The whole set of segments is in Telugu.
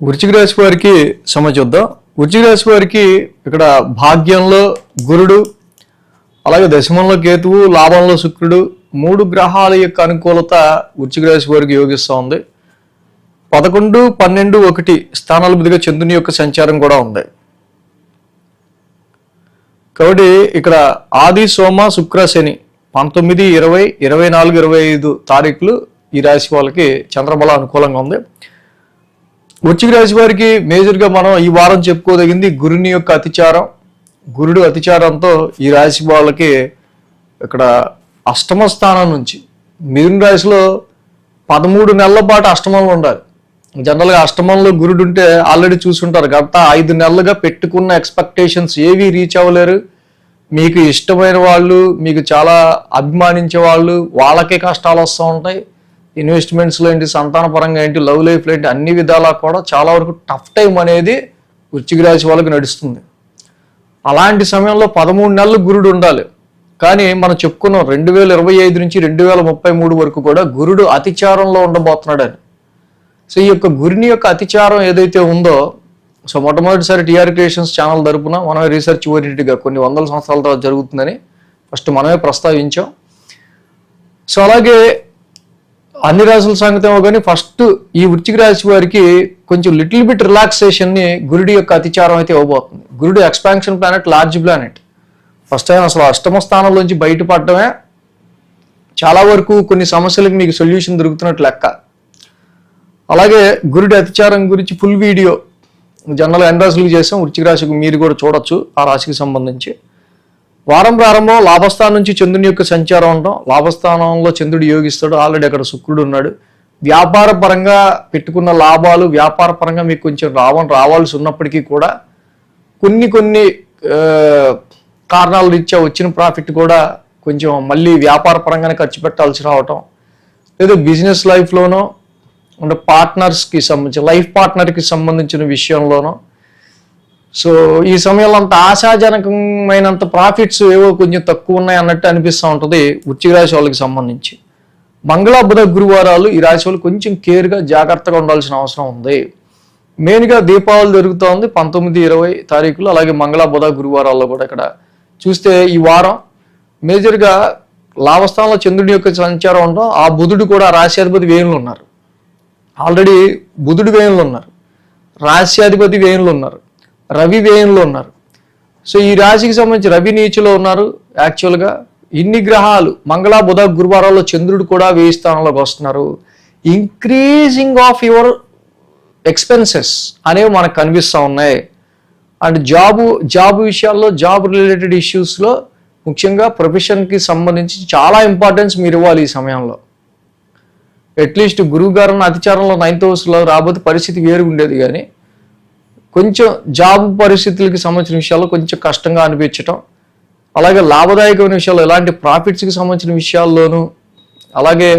వృశ్చిక రాశి వారికి సమ చూద్దాం. వృశ్చిక రాశి వారికి ఇక్కడ భాగ్యంలో గురుడు అలాగే దశమంలో కేతువు లాభంలో శుక్రుడు మూడు గ్రహాల యొక్క అనుకూలత వృశ్చిక రాశి వారికి యోగిస్తూ ఉంది. పదకొండు పన్నెండు ఒకటి స్థానాల మీదుగా చంద్రుని యొక్క సంచారం కూడా ఉంది. కాబట్టి ఇక్కడ ఆది సోమ శుక్ర శని పంతొమ్మిది ఇరవై ఇరవై నాలుగు ఇరవై ఐదు తారీఖులు ఈ రాశి వాళ్ళకి చంద్రబల అనుకూలంగా ఉంది. వృశ్చిక రాశి వారికి మేజర్గా మనం ఈ వారం చెప్పుకోదగింది గురుని యొక్క అతిచారం. గురుడు అతిచారంతో ఈ రాశి వాళ్ళకి ఇక్కడ అష్టమ స్థానం నుంచి మిథున రాశిలో పదమూడు నెలల పాటు అష్టమంలో ఉండాలి. జనరల్గా అష్టమంలో గురుడు ఉంటే ఆల్రెడీ చూసుంటారు. గత ఐదు నెలలుగా పెట్టుకున్న ఎక్స్పెక్టేషన్స్ ఏవి రీచ్ అవ్వలేరు. మీకు ఇష్టమైన వాళ్ళు మీకు చాలా అభిమానించే వాళ్ళు వాళ్ళకే కష్టాలు వస్తూ ఉంటాయి. ఇన్వెస్ట్మెంట్స్లో ఏంటి సంతాన పరంగా ఏంటి లవ్ లైఫ్లో ఏంటి అన్ని విధాలా కూడా చాలా వరకు టఫ్ టైం అనేది వృశ్చిక రాశి వాళ్ళకి నడుస్తుంది. అలాంటి సమయంలో పదమూడు నెలలు గురుడు ఉండాలి. కానీ మనం చెప్పుకున్నాం రెండు వేల ఇరవై ఐదు నుంచి రెండు వేల ముప్పై మూడు వరకు కూడా గురుడు అతిచారంలో ఉండబోతున్నాడని సో ఈ యొక్క గురిని యొక్క అతిచారం ఏదైతే ఉందో సో మొట్టమొదటిసారి టీఆర్ క్రియేషన్స్ ఛానల్ తరపున మనమే రీసెర్చ్ ఓరియంటెడ్గా కొన్ని వందల సంవత్సరాల తర్వాత జరుగుతుందని ఫస్ట్ మనమే ప్రస్తావించాం. సో అలాగే అన్ని రాసుల సంగతి కానీ ఫస్ట్ ఈ వృత్తికి రాశి వారికి కొంచెం లిటిల్ బిట్ రిలాక్సేషన్ని గురుడి యొక్క అతిచారం అయితే ఇవ్వబోతుంది. గురుడు expansion planet large planet. First time అసలు అష్టమ స్థానంలోంచి బయటపడటమే చాలా వరకు కొన్ని సమస్యలకు మీకు సొల్యూషన్ దొరుకుతున్నట్టు లెక్క. అలాగే గురుడి అతిచారం గురించి ఫుల్ వీడియో జనరల్ ఎన్ రాశులకు చేసాం? వృశ్చిక రాశికి మీరు కూడా చూడొచ్చు ఆ రాశికి సంబంధించి. వారం ప్రారంభం లాభస్థానం నుంచి చంద్రుని యొక్క సంచారం ఉండడం లాభస్థానంలో చంద్రుడు యోగిస్తాడు. ఆల్రెడీ అక్కడ శుక్రుడు ఉన్నాడు. వ్యాపార పరంగా పెట్టుకున్న లాభాలు వ్యాపార పరంగా మీకు కొంచెం రావం రావాల్సి ఉన్నప్పటికీ కూడా కొన్ని కొన్ని కారణాల రీత్యా వచ్చిన ప్రాఫిట్ కూడా కొంచెం మళ్ళీ వ్యాపార పరంగానే ఖర్చు పెట్టాల్సి రావటం. లేదా బిజినెస్ లైఫ్లోనో అంటే పార్ట్నర్స్కి సంబంధించి లైఫ్ పార్ట్నర్కి సంబంధించిన విషయంలోనో సో ఈ సమయంలో అంత ఆశాజనకమైనంత ప్రాఫిట్స్ ఏవో కొంచెం తక్కువ ఉన్నాయి అన్నట్టు అనిపిస్తూ ఉంటుంది వృశ్చిక రాశి వాళ్ళకి సంబంధించి. మంగళ బుధ గురువారాలు ఈ రాశి వాళ్ళు కొంచెం కేర్గా జాగ్రత్తగా ఉండాల్సిన అవసరం ఉంది. మెయిన్గా దీపావళి జరుగుతోంది పంతొమ్మిది ఇరవై తారీఖులు అలాగే మంగళ బుధ గురువారాల్లో కూడా ఇక్కడ. చూస్తే ఈ వారం మేజర్గా లాభస్థానంలో చంద్రుడి యొక్క సంచారం ఉండడం ఆ బుధుడు కూడా రాశ్యాధిపతి వేయంలో ఉన్నారు. ఆల్రెడీ బుధుడు వేయంలో ఉన్నారు. రాశ్యాధిపతి వేయంలో ఉన్నారు. రవి వేయంలో ఉన్నారు. సో ఈ రాశికి సంబంధించి రవి నీచులో ఉన్నారు. యాక్చువల్గా ఇన్ని గ్రహాలు మంగళ బుధ గురువారాల్లో చంద్రుడు కూడా వేయి స్థానంలోకి వస్తున్నారు. ఇంక్రీజింగ్ ఆఫ్ యువర్ ఎక్స్పెన్సెస్ అనేవి మనకు కనిపిస్తూ ఉన్నాయి. అండ్ జాబు జాబ్ విషయాల్లో జాబ్ రిలేటెడ్ ఇష్యూస్లో ముఖ్యంగా ప్రొఫెషన్కి సంబంధించి చాలా ఇంపార్టెన్స్ మీరు ఇవ్వాలి ఈ సమయంలో. అట్లీస్ట్ గురువు గారు అతిచారంలో నైన్త్ హౌస్లో రాబోతే పరిస్థితి వేరుగా ఉండేది కానీ కొంచెం జాబ్ పరిస్థితులకి సంబంధించిన విషయాల్లో కొంచెం కష్టంగా అనిపించటం అలాగే లాభదాయకమైన విషయాలు ఎలాంటి ప్రాఫిట్స్కి సంబంధించిన విషయాల్లోనూ అలాగే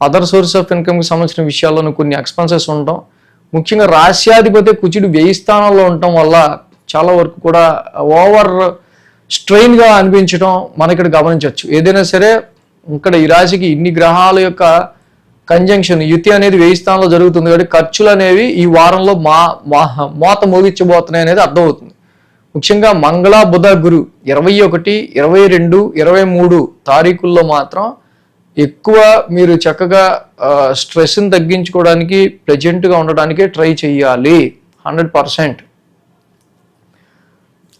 అదర్ సోర్స్ ఆఫ్ ఇన్కమ్కి సంబంధించిన విషయాల్లోనూ కొన్ని ఎక్స్పెన్సెస్ ఉండటం ముఖ్యంగా రాష్ట్రాధిపతి కుచుడు వ్యయ స్థానంలో ఉండటం వల్ల చాలా వరకు కూడా ఓవర్ స్ట్రెయిన్గా అనిపించడం మన ఇక్కడ గమనించవచ్చు. ఏదైనా సరే ఇక్కడ ఈ రాశికి ఇన్ని గ్రహాల యొక్క కంజంక్షన్ యుతి అనేది వెయ్యి స్థానంలో జరుగుతుంది కాబట్టి ఖర్చులు అనేవి ఈ వారంలో మా మోత మోగించబోతున్నాయి అనేది అర్థమవుతుంది. ముఖ్యంగా మంగళ బుధ గురు ఇరవై ఒకటి ఇరవై రెండు ఇరవై మూడు తారీఖుల్లో మాత్రం ఎక్కువ మీరు చక్కగా స్ట్రెస్ని తగ్గించుకోవడానికి ప్రెజెంట్గా ఉండడానికి ట్రై చేయాలి హండ్రెడ్ పర్సెంట్.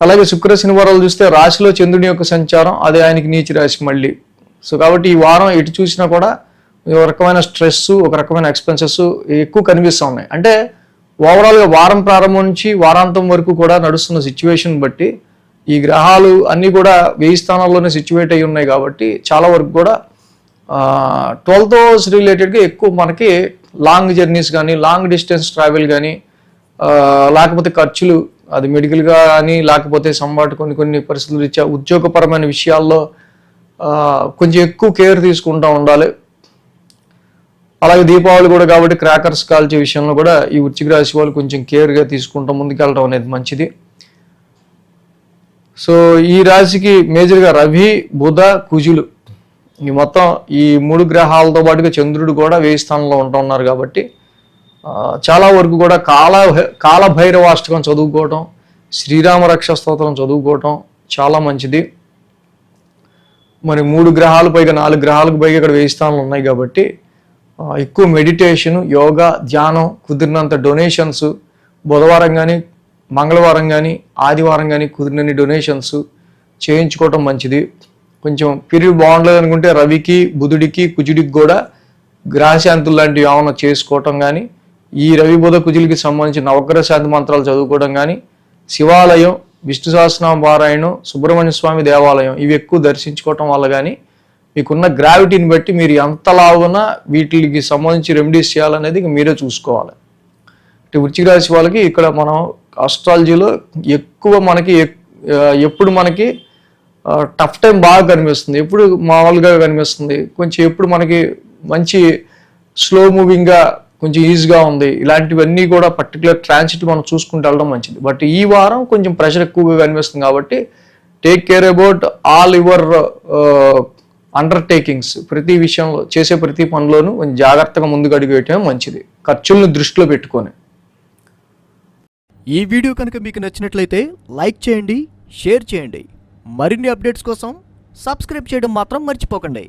అలాగే శుక్ర శనివారాలు చూస్తే రాశిలో చంద్రుని యొక్క సంచారం అదే ఆయనకి నీచి రాశి మళ్ళీ. సో కాబట్టి ఈ వారం ఎటు చూసినా కూడా ఒక రకమైన స్ట్రెస్ ఒక రకమైన ఎక్స్పెన్సెస్ ఎక్కువ కనిపిస్తూ ఉన్నాయి. అంటే ఓవరాల్గా వారం ప్రారంభం నుంచి వారాంతం వరకు కూడా నడుస్తున్న సిచ్యువేషన్ బట్టి ఈ గ్రహాలు అన్నీ కూడా వెయ్యి స్థానాల్లోనే సిచ్యువేట్ అయి ఉన్నాయి కాబట్టి చాలా వరకు కూడా ట్వెల్త్ హౌస్ రిలేటెడ్గా ఎక్కువ మనకి లాంగ్ జర్నీస్ కానీ లాంగ్ డిస్టెన్స్ ట్రావెల్ కానీ లేకపోతే ఖర్చులు అది మెడికల్గా కానీ లేకపోతే సంబాటు కొన్ని కొన్ని పరిస్థితులు ఇచ్చా ఉద్యోగపరమైన విషయాల్లో కొంచెం ఎక్కువ కేర్ తీసుకుంటూ ఉండాలి. అలాగే దీపావళి కూడా కాబట్టి క్రాకర్స్ కాల్చే విషయంలో కూడా ఈ వృశ్చిక రాశి వాళ్ళు కొంచెం కేర్గా తీసుకుంటూ ముందుకెళ్ళడం అనేది మంచిది. సో ఈ రాశికి మేజర్గా రవి బుధ కుజులు. ఈ మొత్తం ఈ మూడు గ్రహాలతో పాటుగా చంద్రుడు కూడా వేయి స్థానంలో ఉంటున్నారు కాబట్టి చాలా వరకు కూడా కాల కాలభైరవాష్టకం చదువుకోవటం శ్రీరామ రక్ష స్తోత్రం చదువుకోవటం చాలా మంచిది. మరి మూడు గ్రహాలు పైగా నాలుగు గ్రహాలకు పైగా ఇక్కడ వేయి స్థానాలు ఉన్నాయి కాబట్టి ఎక్కువ మెడిటేషన్ యోగా ధ్యానం కుదిరినంత డొనేషన్స్ బుధవారం కానీ మంగళవారం కానీ ఆదివారం కానీ కుదిరినన్ని డొనేషన్స్ చేయించుకోవటం మంచిది. కొంచెం పీరియడ్ బాగుండలేదు అనుకుంటే రవికి బుధుడికి కుజుడికి కూడా గ్రహశాంతులు లాంటివి ఏమైనా చేసుకోవటం కానీ ఈ రవి బుధ కుజులకి సంబంధించిన నవగ్రహ శాంతి మంత్రాలు చదువుకోవడం కానీ శివాలయం విష్ణు సహస్రనామ పారాయణం సుబ్రహ్మణ్య స్వామి దేవాలయం ఇవి ఎక్కువ దర్శించుకోవటం వల్ల కానీ మీకున్న గ్రావిటీని బట్టి మీరు ఎంత లావునా వీటికి సంబంధించి రెమెడీస్ చేయాలనేది మీరే చూసుకోవాలి. అంటే వృచ్చిక రాశి వాళ్ళకి ఇక్కడ మనం ఆస్ట్రాలజీలో ఎక్కువ మనకి ఎక్- ఎప్పుడు మనకి టఫ్ టైం బాగా కనిపిస్తుంది. ఎప్పుడు మామూలుగా కనిపిస్తుంది. కొంచెం ఎప్పుడు మనకి మంచి స్లో మూవింగ్గా కొంచెం ఈజీగా ఉంది. ఇలాంటివన్నీ కూడా పర్టికులర్ ట్రాన్సిట్ మనం చూసుకుంటూ వెళ్ళడం మంచిది. బట్ ఈ వారం కొంచెం ప్రెషర్ ఎక్కువగా కనిపిస్తుంది కాబట్టి take care about all your undertakings ప్రతి విషయంలో చేసే ప్రతి పనిలోనూ కొంచెం జాగ్రత్తగా ముందుకు అడుగు వేయటమే మంచిది. ఖర్చులను దృష్టిలో పెట్టుకొని. ఈ వీడియో కనుక మీకు నచ్చినట్లయితే లైక్ చేయండి షేర్ చేయండి. మరిన్ని అప్డేట్స్ కోసం సబ్స్క్రైబ్ చేయడం మాత్రం మర్చిపోకండి.